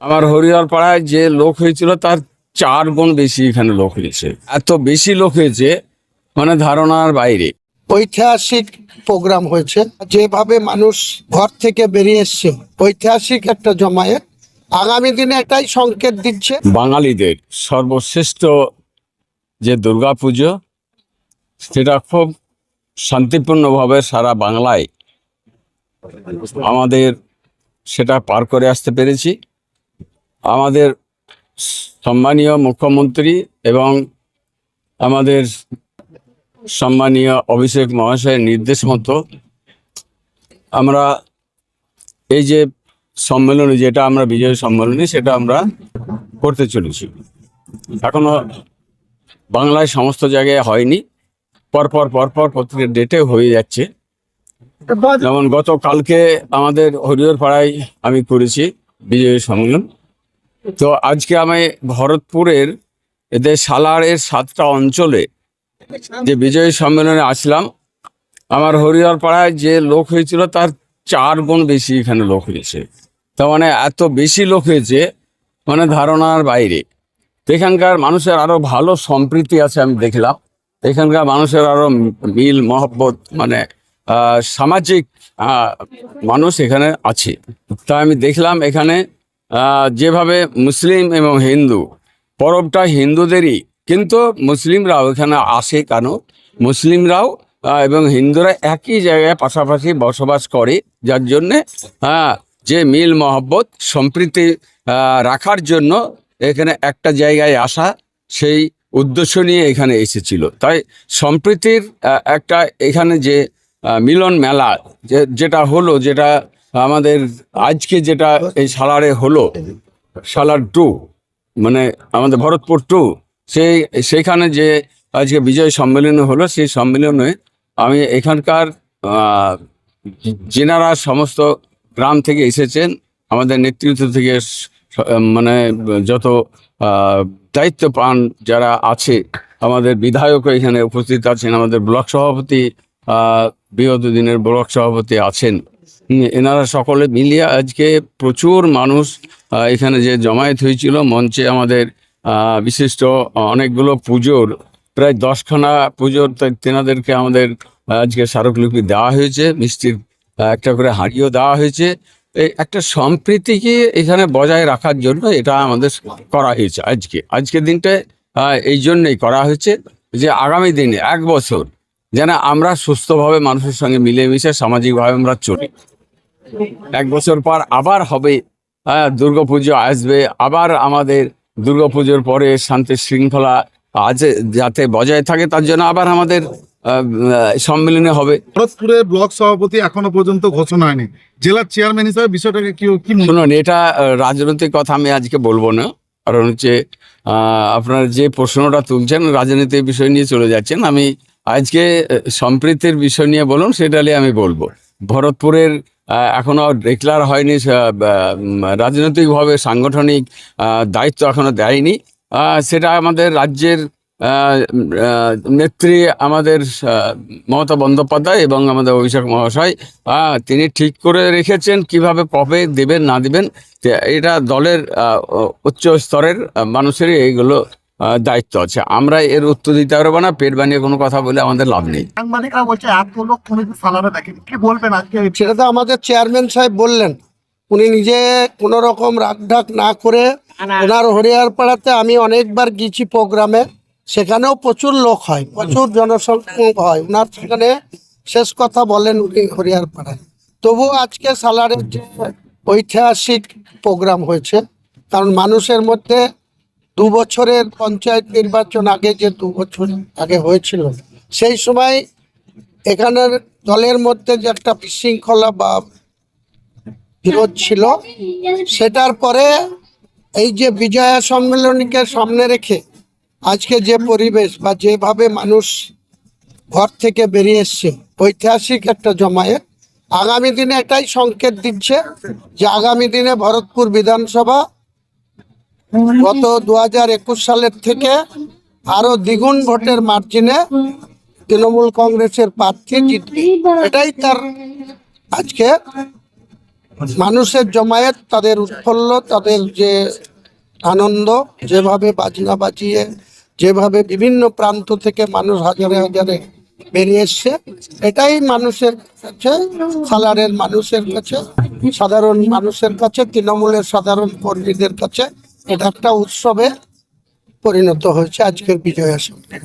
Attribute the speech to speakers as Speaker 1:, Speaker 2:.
Speaker 1: আমার হরিহর পাড়ায় যে লোক হয়েছিল তার চার গুণ বেশি এখানে লোক হয়েছে। এত বেশি লোক হয়েছে মানে ধারণার বাইরে।
Speaker 2: ঐতিহাসিক প্রোগ্রাম হয়েছে। যেভাবে মানুষ ঘর থেকে বেরিয়ে এসছে ঐতিহাসিক একটা জমায়েত। আগামী দিনে এটাই সংকেত দিচ্ছে।
Speaker 1: বাঙালিদের সর্বশ্রেষ্ঠ যে দুর্গা পুজো সেটা খুব শান্তিপূর্ণভাবে সারা বাংলায় আমাদের সেটা পার করে আসতে পেরেছি। আমাদের সম্মানীয় মুখ্যমন্ত্রী এবং আমাদের সম্মানীয় অভিষেক মহাশয়ের নির্দেশ মতো আমরা এই যে সম্মেলনী, যেটা আমরা বিজয় সম্মেলনী সেটা আমরা করতে চলেছি। এখনও বাংলায় সমস্ত জায়গায় হয়নি। পরপর পরপর প্রত্যেকের ডেটে হয়ে যাচ্ছে। যেমন গতকালকে আমাদের হরিহর পাড়ায় আমি করেছি বিজয় সম্মেলন। তো আজকে আমি ভরতপুরের এদের সালারের সাতটা অঞ্চলে যে বিজয় সম্মেলনে আসলাম। আমার হরিহর পাড়ায় যে লোক হয়েছিল তার চার গুণ বেশি এখানে লোক হয়েছে। তার মানে এত বেশি লোক হয়েছে মানে ধারণার বাইরে। এখানকার মানুষের আরও ভালো সম্প্রীতি আছে আমি দেখলাম। এখানকার মানুষের আরও মিল, মহব্বত মানে সামাজিক মানুষ এখানে আছে। তা আমি দেখলাম এখানে যেভাবে মুসলিম এবং হিন্দু, পরবটা হিন্দুদেরই। কিন্তু মুসলিমরাও এখানে আসে কেন? মুসলিমরাও এবং হিন্দুরা একই জায়গায় পাশাপাশি বসবাস করে, যার জন্যে হ্যাঁ যে মিল মহব্বত, সম্প্রীতি রাখার জন্য এখানে একটা জায়গায় আসা, সেই উদ্দেশ্য নিয়ে এখানে এসেছিল। তাই সম্প্রীতির একটা এখানে যে মিলন মেলা যেটা হলো, যেটা আমাদের আজকে যেটা এই সালারে হলো, সালার টু মানে আমাদের ভরতপুর টু, সেই, সেইখানে যে আজকে বিজয় সম্মেলন হলো, সেই সম্মেলনে আমি এখানকার যেনারা সমস্ত গ্রাম থেকে এসেছেন, আমাদের নেতৃত্ব থেকে মানে যত দায়িত্ব পান যারা আছে, আমাদের বিধায়ক এখানে উপস্থিত আছেন, আমাদের ব্লক সভাপতি বিগত দিনের ব্লক সভাপতি আছেন। এনারা সকলে মিলিয়ে আজকে প্রচুর মানুষ এখানে যে জমায়েত হয়েছিল। মঞ্চে আমাদের বিশিষ্ট অনেকগুলো পুজোর, প্রায় দশখানা পুজোর তেনাদেরকে আমাদের, আজকে স্মারকলিপি দেওয়া হয়েছে। মিষ্টির একটা করে হাঁড়িও দেওয়া হয়েছে। একটা সম্প্রীতিকে এখানে বজায় রাখার জন্য এটা আমাদের করা হয়েছে আজকে। আজকের দিনটায় এই জন্যই করা হয়েছে যে আগামী দিনে এক বছর যেন আমরা সুস্থভাবে মানুষের সঙ্গে মিলেমিশে সামাজিকভাবে আমরা চলি। এক বছর পর আবার হবে হ্যাঁ দুর্গাপুজো আসবে আবার আমাদের দুর্গাপুজোর পরে শান্তি শৃঙ্খলা আছে যাতে বজায় থাকে তার জন্য আবার আমাদের সম্মেলনে হবে।
Speaker 3: ভরতপুরের ব্লক সভাপতি এখনও পর্যন্ত ঘোষণা হয়নি। জেলার চেয়ারম্যান হিসাবে বিষয়টাকে কি কি
Speaker 1: শুনুন এটা রাজনৈতিক কথা আমি আজকে বলব না। কারণ হচ্ছে আপনার যে প্রশ্নটা তুলছেন রাজনীতির বিষয় নিয়ে চলে যাচ্ছেন আমি আজকে সম্প্রীতির বিষয় নিয়ে বলুন সেটা নিয়ে আমি বলব। ভরতপুরের আহ, এখনও ডিক্লার হয়নি রাজনৈতিকভাবে সাংগঠনিক দায়িত্ব এখনও দেয়নি। সেটা আমাদের রাজ্যের নেত্রী আমাদের মমতা বন্দ্যোপাধ্যায় এবং আমাদের অভিষেক মহাশয় তিনি ঠিক করে রেখেছেন কীভাবে কবে দেবেন না দেবেন এটা দলের উচ্চ স্তরের মানুষেরই এইগুলো দায়িত্ব আছে। আমরা এর উত্তর দিতে পারব না পেট বানিয়ে কোনো কথা বলে আমাদের লাভ নেই।
Speaker 4: সাংবাদিকরা বলছে এত লোক কোনোদিন সালারে দেখেনি কি বলবেন আজকে?
Speaker 2: সেটা তো আমাদের চেয়ারম্যান সাহেব বললেন। উনি নিজে কোনো রকম রাগঢাক না করে ওনার হরিয়ার পাড়াতে আমি অনেকবার গিয়েছি প্রোগ্রামে। সেখানেও প্রচুর লোক হয় প্রচুর জনসংখ্যক হয়। ওনার সেখানে শেষ কথা বলেন উনি হরিয়ার পাড়ায় তবু আজকে সালারের যে ঐতিহাসিক প্রোগ্রাম হয়েছে কারণ মানুষের মধ্যে দু বছরের পঞ্চায়েত নির্বাচন আগে যে দু বছর আগে হয়েছিল, সেই সময় এখানের দলের মধ্যে যে একটা বিশৃঙ্খলা বা বিরোধ ছিল, সেটার পরে এই যে বিজয়া সম্মেলনীকে সামনে রেখে আজকে যে পরিবেশ বা যেভাবে মানুষ ঘর থেকে বেরিয়ে এসছে, ঐতিহাসিক একটা জমায়েত, আগামী দিনে এটাই সংকেত দিচ্ছে যে আগামী দিনে ভরতপুর বিধানসভা গত দু হাজার একুশ সালের থেকে আরও দ্বিগুণ ভোটের মার্জিনে তৃণমূল কংগ্রেসের প্রার্থী জিতবে। এটাই তার আজকে মানুষের জমায়েত, তাদের উৎফুল্ল, তাদের যে আনন্দ, যেভাবে বাজনা বাজিয়ে, যেভাবে বিভিন্ন প্রান্ত থেকে মানুষ হাজারে হাজারে বেরিয়ে এসছে, এটাই মানুষের কাছে, সালারের মানুষের কাছে, সাধারণ মানুষের কাছে, তৃণমূলের সাধারণ কর্মীদের কাছে এটা একটা উৎসবে পরিণত হয়েছে আজকের বিজয়া সমিতি